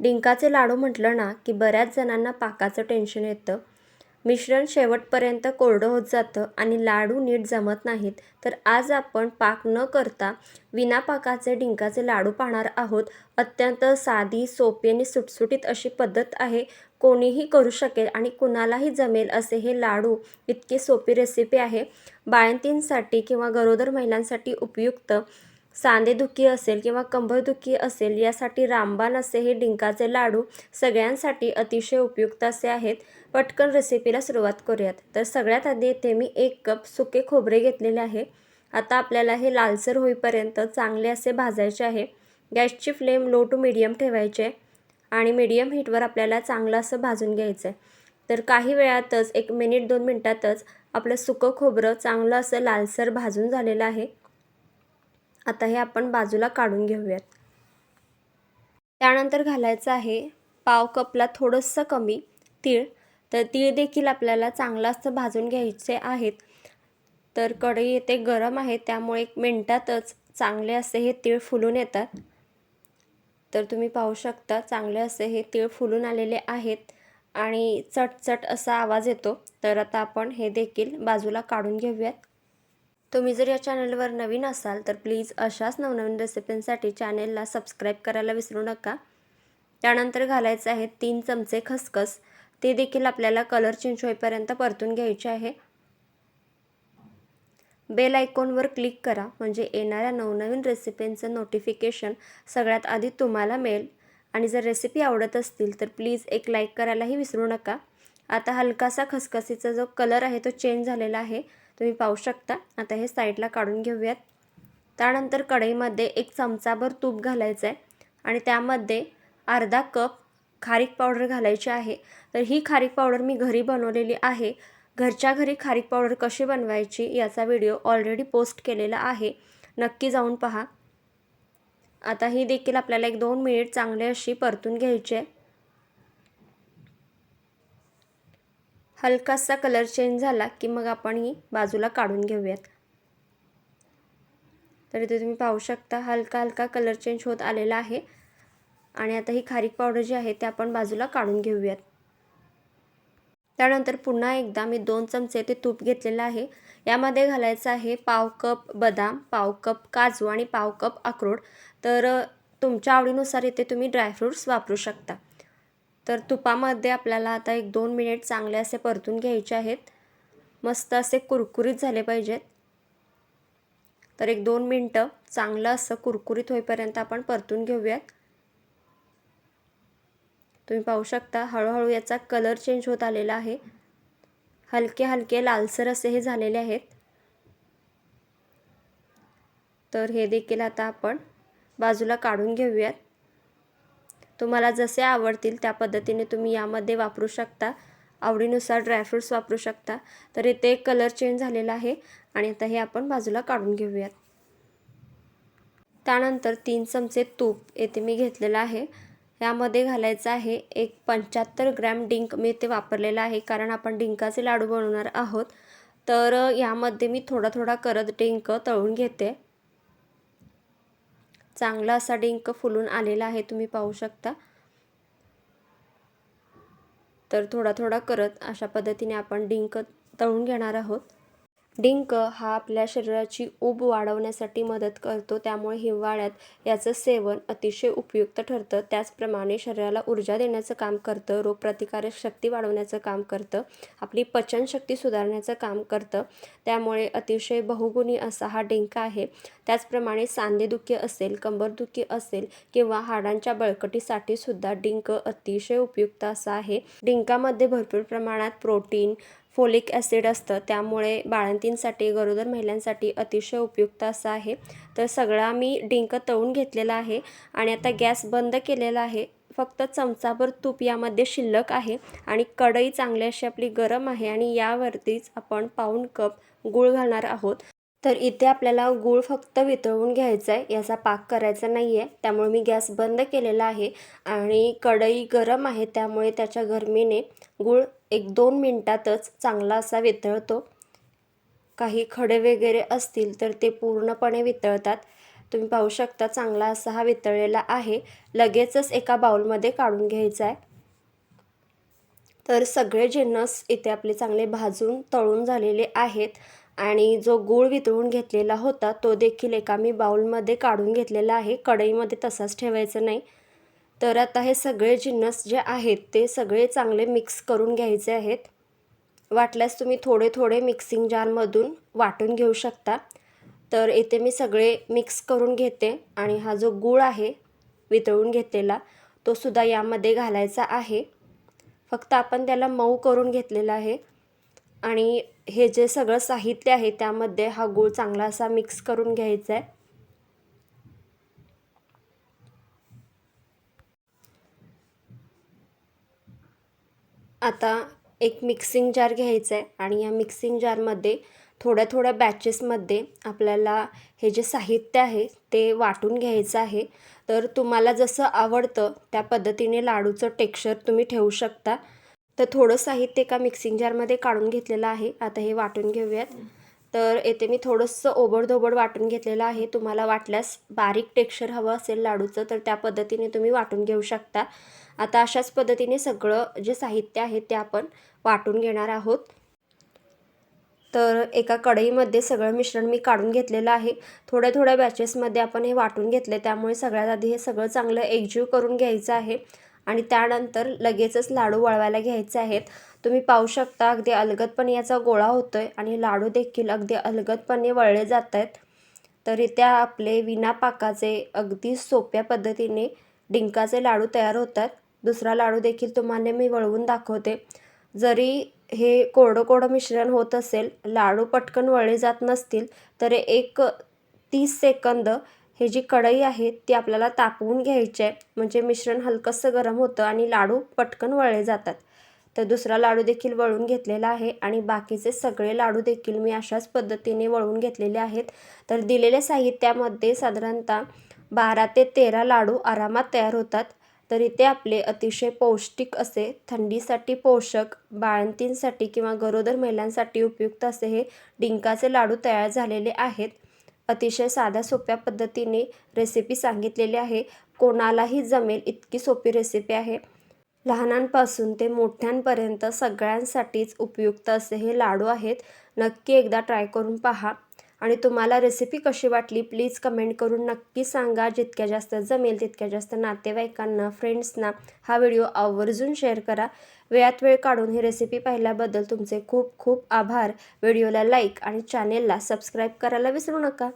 डिंकाचे लाडू म्हटलं ना की बऱ्याच जणांना पाकाचं टेन्शन येतं. मिश्रण शेवटपर्यंत कोरडं होत जातं आणि लाडू नीट जमत नाहीत तर आज आपण पाक न करता विना पाकाचे डिंकाचे लाडू पाहणार आहोत. अत्यंत साधी सोपी आणि सुटसुटीत अशी पद्धत आहे. कोणीही करू शकेल आणि कुणालाही जमेल असे हे लाडू इतकी सोपी रेसिपी आहे. बाळंतींसाठी किंवा गरोदर महिलांसाठी उपयुक्त सांधेदुखी असेल किंवा कंबरदुखी असेल यासाठी रामबाण असे हे डिंकाचे लाडू सगळ्यांसाठी अतिशय उपयुक्त असे आहेत. पटकन रेसिपीला सुरुवात करूयात. तर सगळ्यात आधी येथे मी एक कप सुके खोबरे घेतलेले आहे. आता आपल्याला हे लालसर होईपर्यंत चांगले असे भाजायचे आहे. गॅसची फ्लेम लो टू मिडियम ठेवायचे आणि मिडियम हीटवर आपल्याला चांगलं असं भाजून घ्यायचं आहे. तर काही वेळातच एक मिनिट दोन मिनटातच आपलं सुकं खोबरं चांगलं असं लालसर भाजून झालेलं आहे. आता हे आपण बाजूला काढून घेऊयात. त्यानंतर घालायचं आहे पाव कपला थोडंसं कमी तीळ. तर तीळ देखील आपल्याला चांगलं असं भाजून घ्यायचे आहेत. तर कढई येते गरम आहे त्यामुळे एक मिनटातच चांगले असे हे तीळ फुलून येतात. तर तुम्ही पाहू शकता चांगले असे हे तीळ फुलून आलेले आहेत आणि चटचट असा आवाज येतो. तर आता आपण हे देखील बाजूला काढून घेऊयात. तुम्ही जर या चॅनलवर नवीन असाल तर प्लीज अशाच नवनवीन रेसिपींसाठी चॅनेलला सबस्क्राईब करायला विसरू नका. त्यानंतर घालायचं आहे तीन चमचे खसखस. ते देखील आपल्याला कलर चेंज होईपर्यंत परतून घ्यायचे आहे. बेल आयकॉनवर क्लिक करा म्हणजे येणाऱ्या नवनवीन रेसिपींचं नोटिफिकेशन सगळ्यात आधी तुम्हाला मिळेल. आणि जर रेसिपी आवडत असतील तर प्लीज एक लाईक करायलाही विसरू नका. आता हलकासा खसखसीचा जो कलर आहे तो चेंज झालेला आहे. तुम्ही पाहू शकता. आता हे साईडला काढून घेऊयात. त्यानंतर कढईमध्ये एक चमचाभर तूप घालायचं आहे आणि त्यामध्ये अर्धा कप खारीक पावडर घालायची आहे. तर ही खारीक पावडर मी घरी बनवलेली आहे. घरच्या घरी खारीक पावडर कशी बनवायची याचा व्हिडिओ ऑलरेडी पोस्ट केलेला आहे. नक्की जाऊन पहा. आता ही देखील आपल्याला एक दोन मिनिट चांगले अशी परतून घ्यायची आहे. हलकासा कलर चेंज झाला की मग आपण ही बाजूला काढून घेऊयात. तर इथे तुम्ही पाहू शकता हलका हलका कलर चेंज होत आलेला आहे. आणि आता ही खारीक पावडर जी आहे ते आपण बाजूला काढून घेऊयात. त्यानंतर पुन्हा एकदा मी दोन चमचे ते तूप घेतलेलं आहे. यामध्ये घालायचं आहे पाव कप बदाम पाव कप काजू आणि पाव कप अक्रोड. तर तुमच्या आवडीनुसार इथे तुम्ही ड्रायफ्रूट्स वापरू शकता. तर तुपामध्ये आपल्याला आता एक दोन मिनिट चांगले असे परतून घ्यायचे आहेत. मस्त असे कुरकुरीत झाले पाहिजेत. तर एक दोन मिनटं चांगलं असं कुरकुरीत होईपर्यंत आपण परतून घेऊयात. तुम्ही पाहू शकता हळूहळू याचा कलर चेंज होत आलेला आहे. हलके हलके लालसर असे हे झालेले आहेत. तर हे देखील आता आपण बाजूला काढून घेऊयात. तुम्हाला जसे आवडतील त्या पद्धतीने तुम्ही यामध्ये वापरू शकता. आवडीनुसार ड्रायफ्रूट्स वापरू शकता. तर इथे कलर चेंज झालेला आहे आणि आता हे आपण बाजूला काढून घेऊयात. त्यानंतर तीन चमचे तूप येथे मी घेतलेलं आहे. यामध्ये घालायचं आहे एक पंच्याहत्तर ग्रॅम डिंक मी ते वापरलेलं आहे. कारण आपण डिंकाचे लाडू बनवणार आहोत. तर यामध्ये मी थोडा थोडा करत डिंक तळून घेते. चांगला असा डिंक फुलून आलेला आहे तुम्ही पाहू शकता. तर थोडा थोडा करत अशा पद्धतीने आपण डिंक तळून घेणार आहोत. डिंक हा आपल्या शरीराची ऊब वाढवण्यासाठी मदत करतो. त्यामुळे हिवाळ्यात याचं सेवन अतिशय उपयुक्त ठरतं. त्याचप्रमाणे शरीराला ऊर्जा देण्याचं काम करतं रोगप्रतिकारक शक्ती वाढवण्याचं काम करतं आपली पचनशक्ती सुधारण्याचं काम करतं. त्यामुळे अतिशय बहुगुणी असा हा डिंक आहे. त्याचप्रमाणे सांधेदुखी असेल कंबरदुखी असेल किंवा हाडांच्या बळकटीसाठी सुद्धा डिंक अतिशय उपयुक्त असा आहे. डिंकामध्ये भरपूर प्रमाणात प्रोटीन फोलिक ॲसिड असतं. त्यामुळे बाळंतींसाठी गरोदर महिलांसाठी अतिशय उपयुक्त असं आहे. तर सगळा मी डिंक तळून घेतलेला आहे आणि आता गॅस बंद केलेला आहे. फक्त चमचाभर तूप यामध्ये शिल्लक आहे आणि कढई चांगली अशी आपली गरम आहे आणि यावरतीच आपण पाऊण कप गूळ घालणार आहोत. तर इथे आपल्याला गूळ फक्त वितळवून घ्यायचा आहे याचा पाक करायचा नाही आहे त्यामुळे मी गॅस बंद केलेला आहे आणि कढई गरम आहे त्यामुळे त्याच्या गरमीने गूळ एक दोन मिनटातच चांगला असा वितळतो. काही खडे वगैरे असतील तर ते पूर्णपणे वितळतात. तुम्ही पाहू शकता चांगला असा हा वितळलेला आहे. लगेचच एका बाउलमध्ये काढून घ्यायचा आहे तर सगळे जिन्नस इथे आपले चांगले भाजून तळून झालेले आहेत आणि जो गूळ वितळून घेतलेला होता तो देखील एका मी बाउलमध्ये काढून घेतलेला आहे. कढईमध्ये तसाच ठेवायचं नाही. तर आता हे सगळे जिन्नस जे आहेत ते सगळे चांगले मिक्स करून घ्यायचे आहेत. वाटल्यास तुम्ही थोडे थोडे मिक्सिंग जारमधून वाटून घेऊ शकता. तर इथे मी सगळे मिक्स करून घेते आणि हा जो गूळ आहे वितळून घेतलेला तो सुद्धा यामध्ये घालायचा आहे. फक्त आपण त्याला मऊ करून घेतलेला आहे. आणि हे जे सगळं साहित्य आहे त्यामध्ये हा गूळ चांगला असा मिक्स करून घ्यायचा आहे. आता एक मिक्सिंग जार घ्यायचं आहे आणि या मिक्सिंग जारमध्ये थोड्या थोड्या बॅचेसमध्ये आपल्याला हे जे साहित्य आहे ते वाटून घ्यायचं आहे. तर तुम्हाला जसं आवडतं त्या पद्धतीने लाडूचं टेक्स्चर तुम्ही ठेवू शकता. तर थोडं साहित्य एका मिक्सिंग जारमध्ये काढून घेतलेलं आहे. आता हे वाटून घेऊयात. तर येथे मी थोडंसं ओबडधोबड वाटून घेतलेलं आहे. तुम्हाला वाटल्यास बारीक टेक्स्चर हवं असेल लाडूचं तर त्या पद्धतीने तुम्ही वाटून घेऊ शकता. आता अशाच पद्धतीने सगळं जे साहित्य आहे ते आपण वाटून घेणार आहोत. तर एका कढईमध्ये सगळं मिश्रण मी काढून घेतलेलं आहे. थोड्या थोड्या बॅचेसमध्ये आपण हे वाटून घेतले त्यामुळे सगळ्यात आधी हे सगळं चांगलं एकजीव करून घ्यायचं आहे. आणि त्यानंतर लगेचच लाडू वळवायला घ्यायचे आहेत. तुम्ही पाहू शकता अगदी अलगदपणे याचा गोळा होतो आहे आणि लाडू देखील अगदी अलगदपणे वळले जात आहेत. तरी त्या आपले विना पाकाचे अगदी सोप्या पद्धतीने डिंकाचे लाडू तयार होतात. दुसरा लाडू देखील तुम्हाला मी वळवून दाखवते. जरी हे कोरडं कोरडं मिश्रण होत असेल लाडू पटकन वळले जात नसतील तरी एक तीस सेकंद हे जी कढई आहे ती आपल्याला तापवून घ्यायची आहे. म्हणजे मिश्रण हलकंसं गरम होतं आणि लाडू पटकन वळले जातात. तर दुसरा लाडू देखील वळून घेतलेला आहे आणि बाकीचे सगळे लाडू देखील मी अशाच पद्धतीने वळून घेतलेले आहेत. तर दिलेल्या साहित्यामध्ये साधारणतः बारा ते तेरा लाडू आरामात तयार होतात. तर इथे आपले अतिशय पौष्टिक असे थंडीसाठी पोषक बाळंतींसाठी किंवा गरोदर महिलांसाठी उपयुक्त असे हे डिंकाचे लाडू तयार झालेले आहेत. अतिशय साध्या सोप्या पद्धतीने रेसिपी सांगितलेली आहे. कोणालाही जमेल इतकी सोपी रेसिपी आहे. लहानांपासून ते मोठ्यांपर्यंत सगळ्यांसाठीच उपयुक्त असे हे लाडू आहेत. नक्की एकदा ट्राय करून पहा. आणि तुम्हाला रेसिपी कशी वाटली प्लीज कमेंट करून नक्की सांगा. जितक्या जास्त जमेल तितक्या जास्त नातेवाईकांना फ्रेंड्सना हा व्हिडिओ आवर्जून शेअर करा. वेळात वेळ काढून ही रेसिपी पाहिल्याबद्दल तुमचे खूप खूप आभार. व्हिडिओला लाईक आणि चॅनेलला सबस्क्राईब करायला विसरू नका.